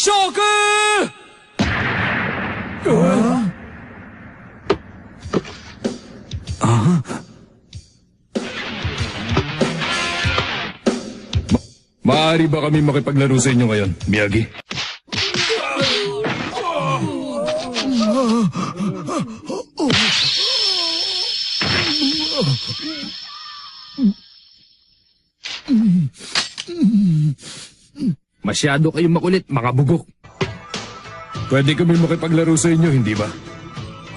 Shocker! Maaari ba kami makipaglaro sa inyo ngayon, Miyagi? Masyado kayong makulit, mga bugok. Pwede kami makipaglaro sa inyo, hindi ba?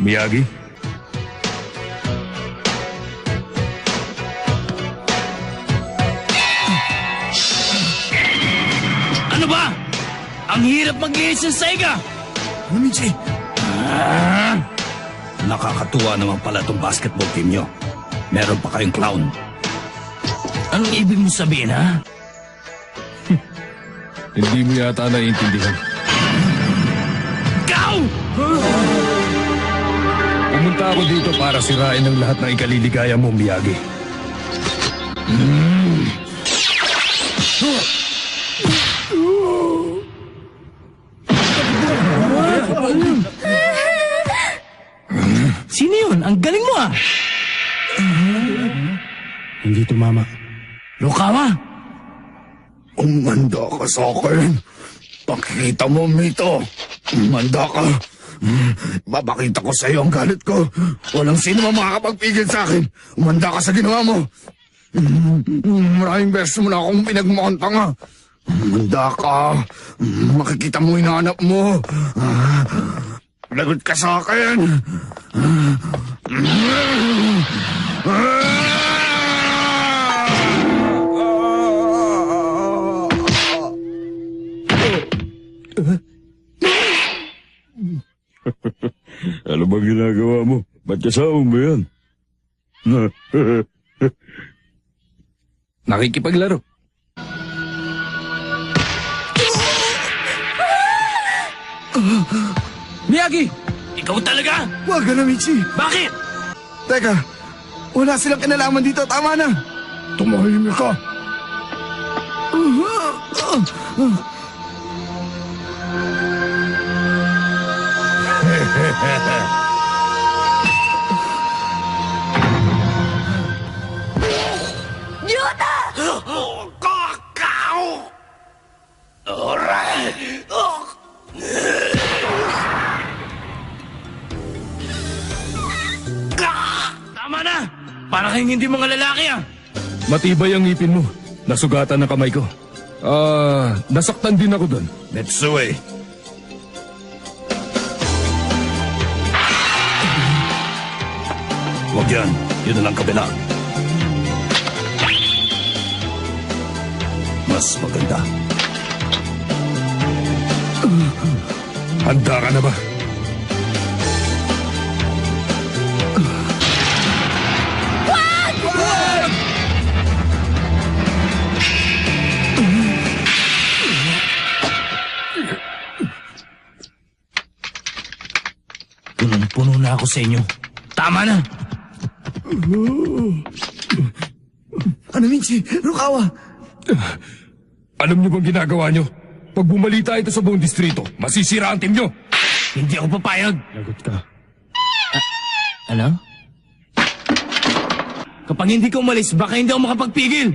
Miyagi? Ano ba? Ang hirap mag-iis ng Saiga! Ano, Michi? Ah, nakakatuwa naman pala itong basketball team nyo. Meron pa kayong clown. Anong ibig mo sabihin, ha? Hindi mo yata naiintindihan. Ikaw! Pumunta ako dito para sirain ang lahat ng ikaliligaya mo, Miyagi. Sino yun? Ang galing mo, ah! Hindi tumama. Lukawa! Umanda ka sa akin. Pakikita mo, Mito. Umanda ka. Babakita ko sa iyo ang galit ko. Walang sino makakapagpigil sa akin. Umanda ka sa ginawa mo. Maraming beses mo na akong pinagmukhang tanga. Umanda ka. Makikita mo hinahanap mo. Lagot ka sa akin. Bang ginagawa mo? Ba't kasama mo yan? Nakikipaglaro. Miyagi! Ikaw talaga? Huwag ka na, Michi. Bakit? Teka, wala silang kinalaman dito. Tama na. Tumahimik ka. Tama na! Para kayong hindi mga lalaki, ah! Matibay ang ngipin mo. Nasugatan ng kamay ko. Ah, nasaktan din ako doon. Metsue. Huwag yan. Yun na lang kabila. Mas maganda. Handa ka na ba? Ako sa inyo. Tama na! Ano, Michi? Rukawa. Alam niyo bang ginagawa niyo? Pag bumalita ito sa buong distrito, masisira ang team niyo. Hindi ako papayag. Lagot ka. Ano? Kapag hindi ka umalis, baka hindi ako makapagpigil.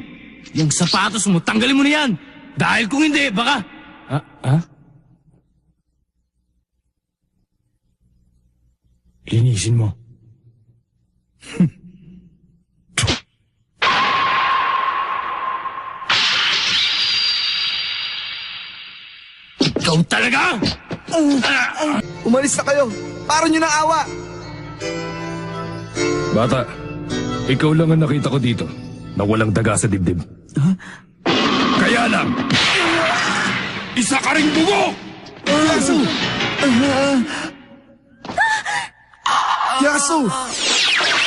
Yung sapatos mo, tanggalin mo na yan. Dahil kung hindi, baka... Ha? Ha? Linisin mo. Ikaw talaga? Umalis na kayo. Paro nyo ng awa. Bata, ikaw lang ang nakita ko dito na walang daga sa dibdib. Kaya lang, isa ka ring bugo! Yasu! Yasu! Umanda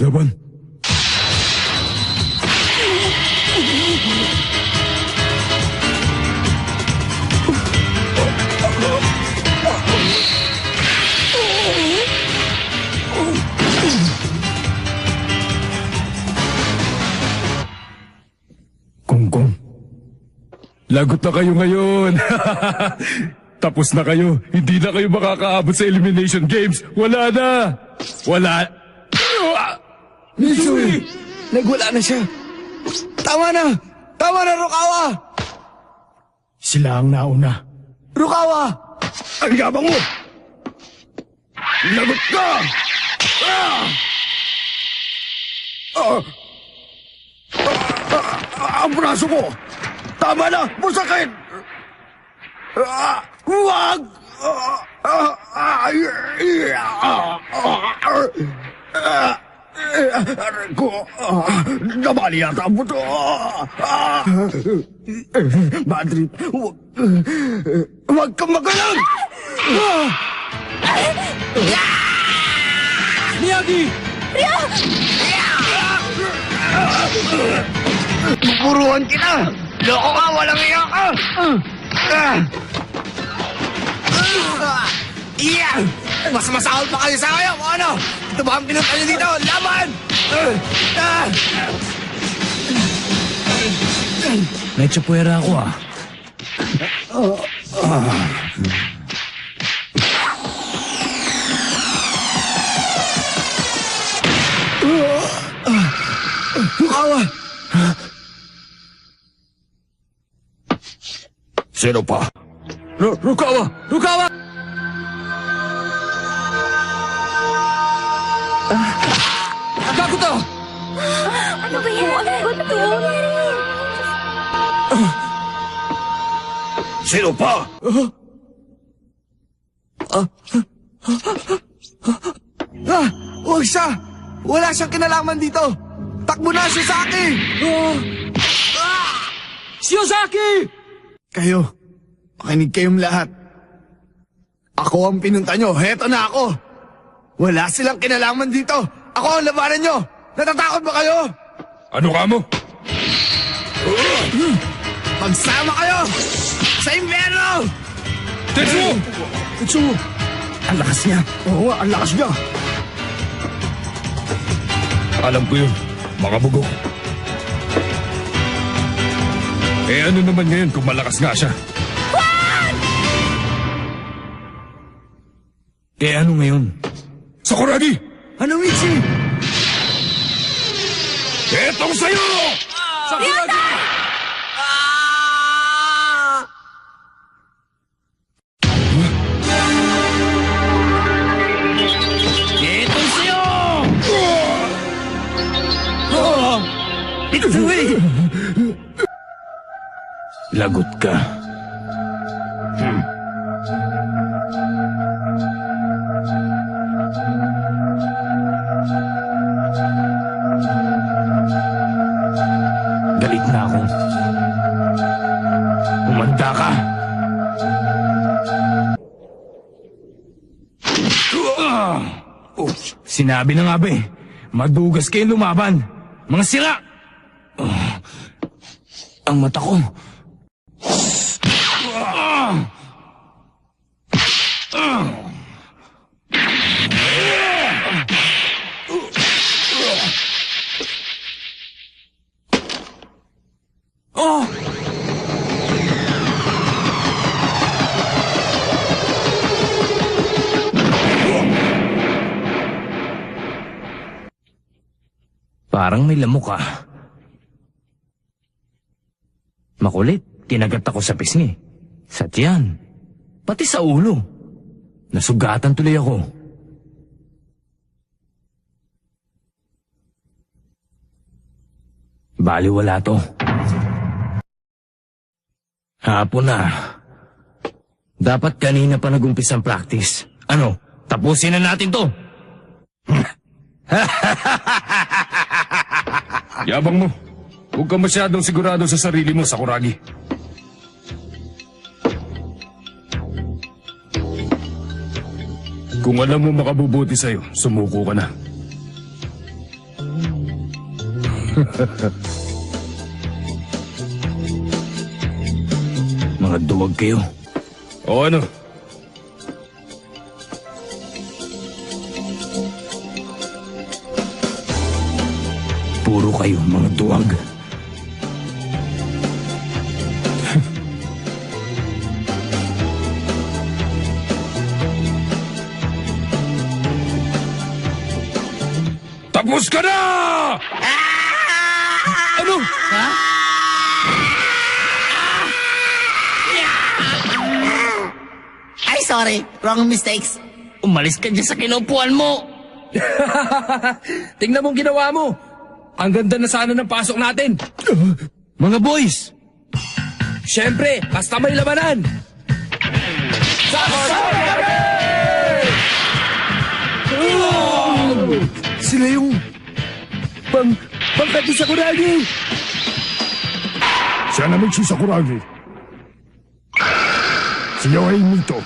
Laban. Kungkong. Lagot na kayo ngayon. Tapos na kayo. Hindi na kayo makakaabot sa Elimination Games. Wala na. Wala. Mitsui! Nagwala na siya. Tama na! Tama na, Rukawa! Sila ang nauna. Rukawa! Ang yabang mo! Lagot ka! Ah! Ah! Ah! Ah! Ang braso ko! Tama na! Masakit! Ah! Huwag! Ah! Ah! Ah! Ah! Ah! Ah! Aray ko! Ah! Nabali yata ang buto! Ah! Badri, huwag... Huwag kang magalang! Ah! Miyagi! Puruhan kita! Loko ka! Walang iya ka! Ah! Yeah! Mas masahol pa kayo sa kayo! Kung ano? Ito ba ang pinunta niyo dito? Laban! Ah! Medyo puwera ako ah. Rukawa! Sino pa? Ru Rukawa! Rukawa! Gago to! Ano ba yan? Ano ba ito? Sino pa? Ah! Huwag siya! Wala siyang kinalaman dito! Takbo na, Shizaki! Ah! Shizaki! Kayo, makinig kayong lahat. Ako ang pinunta nyo, heto na ako! Wala silang kinalaman dito! Ako ang labanan nyo! Natatakot ba kayo? Ano ka mo? Magsama kayo! Sa impyerno! Tetsuo! Tetsuo! Ang lakas niya! Oo, ang lakas niya! Alam ko yun. Mga bugok. Eh ano naman ngayon kung malakas nga siya? Eh ano ngayon? Sakuragi! Ano, Michi? Etong sa'yo! Sakuragi! Ito sa'yo! Mitsui! Lagot ka. Sinabi na nga ba eh. Madugas kayong lumaban. Mga sira! Oh, ang mata ko. Parang may lamok ah. Makulit, kinagat ako sa pisngi. Sa tiyan. Pati sa ulo. Nasugatan tuloy ako. Bali wala to. Hapon na. Dapat kanina pa nag-umpis ang practice. Ano, tapusin na natin to. Yabang mo. Huwag ka masyadong sigurado sa sarili mo, Sakuragi. Kung alam mo makabubuti sa'yo, sumuko ka na. Mga duwag kayo. O ano? Puro kayo mga duwag. Tapos ka na! Ano? Ay, sorry. Wrong mistakes. Umalis ka dyan sa kinupuan mo. Tingnan mo ang ginawa mo. Ang ganda na sana ng pasok natin. Mga boys, Siyempre, basta may labanan. Sila yung... Pang, pangkat ni Sakuragi. Siya naman si Sakuragi. Siya ay Mito.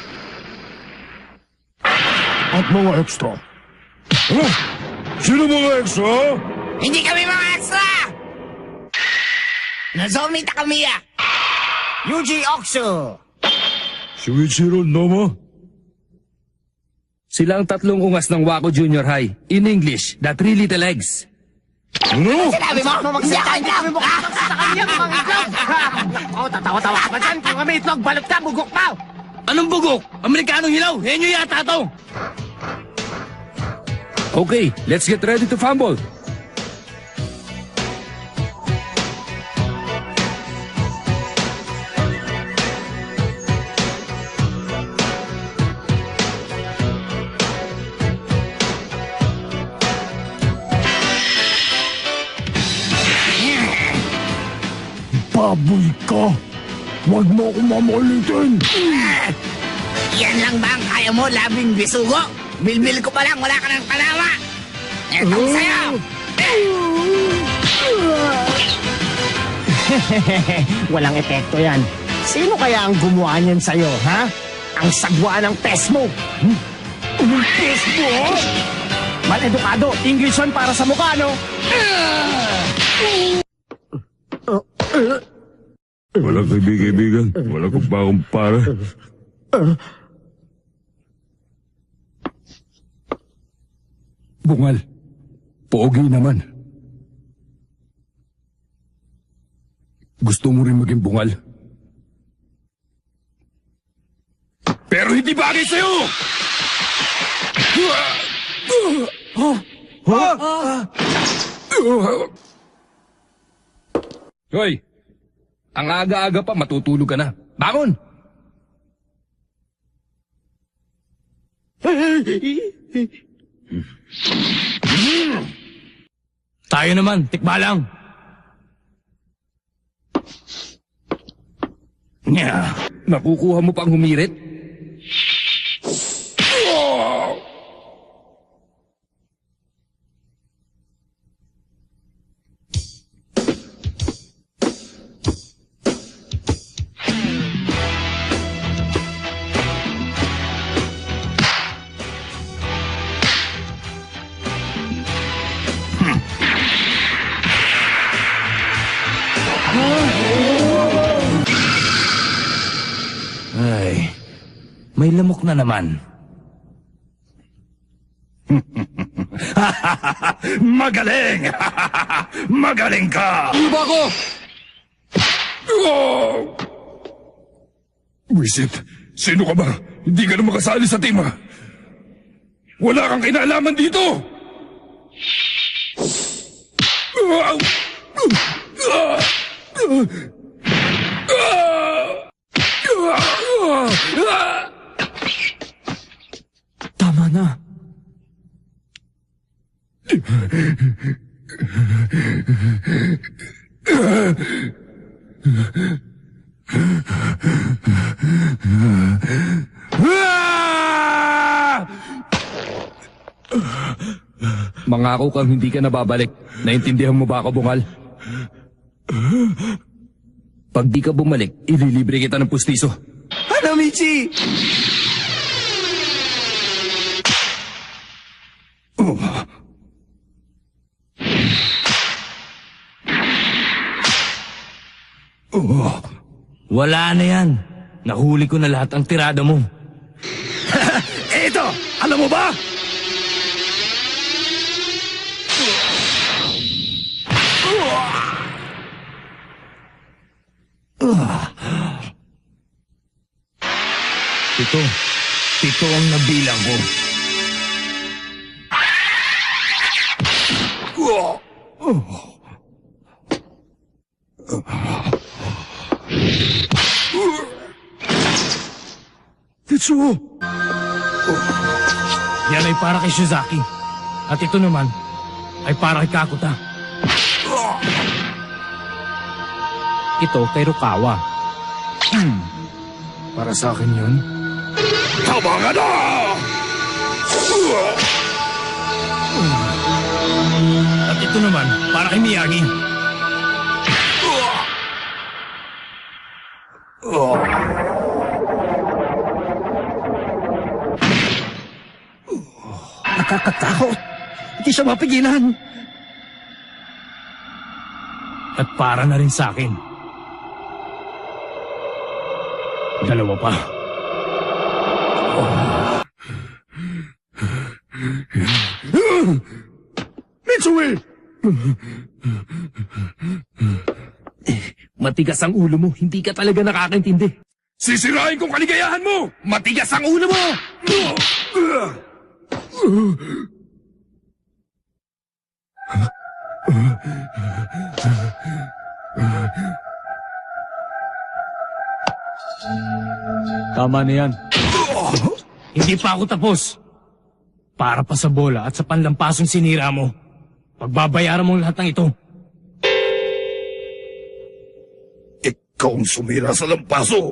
At mga extra. Ano? Sino mga extra? Hindi kami mga extra! Nazomita kami ah! Yuji Oksu! Shuichiro Noma? Sila ang tatlong ungas ng Wako Junior High. In English, the three little eggs. Ano? Sinabi mo? Magsalita ka! Oh, tatawa-tawa ka ba dyan? Kung kami itlog, balot ka, bugok pa! anong bugok? Amerikanong hilaw. Henyo yata to. Okay, let's get ready to fumble. Ka! Huwag mo akong mamalitin! Yan lang ba ang kaya mo, labing bisugo? Bilbil ko pa lang, wala ka ng kalawa! Etong sayo! Walang epekto yan. Sino kaya ang gumawa niyan sa'yo, ha? Ang sagwa ng test mo. Hmm? Anong test mo? Mal-edukado, English yun para sa mukha, no? Walang kaibigan-kaibigan. Walang kumpara. Bungal. Pogi naman. Gusto mo rin maging bungal? Pero hindi bagay sa'yo! Hoy! Ang aga-aga pa, matutulog ka na. Bangon! Tayo naman, tikba lang. Nya. Nakukuha mo pang humirit? May lamok na naman. Magaling! Magaling ka! Ano ba ako? Wisit, sino ka ba? Hindi ka na makasali sa team, ha? Wala kang kinalaman dito! Tama na. Mangako kang hindi ka nababalik. Naintindihan mo ba ako, Bungal? Pag di ka bumalik, ililibre kita ng pustiso. Ano, Michi? Wala na yan. Nahuli ko na lahat ang tirada mo. Eh, ito! Alam mo ba? Pito. Pito ang nabilang ko. Tetsuo! Yan ay para kay Shizaki. At ito naman ay para kay Kakuta. Ito kay Rukawa. Para sa akin yun. Tama ka na! At ito naman para kay Miyagi. Nakakatakot. Hindi siya mapigilan. At para na rin sa akin. Dalawa pa. Matigas ang ulo mo, hindi ka talaga nakakaintindi. Sisirain kong kaligayahan mo! Matigas ang ulo mo! Tama na yan. Hindi pa ako tapos. Para pa sa bola at sa panlampasong sinira mo. Pagbabayaran mo lahat ng ito. Ikaw ang sumira sa lampaso!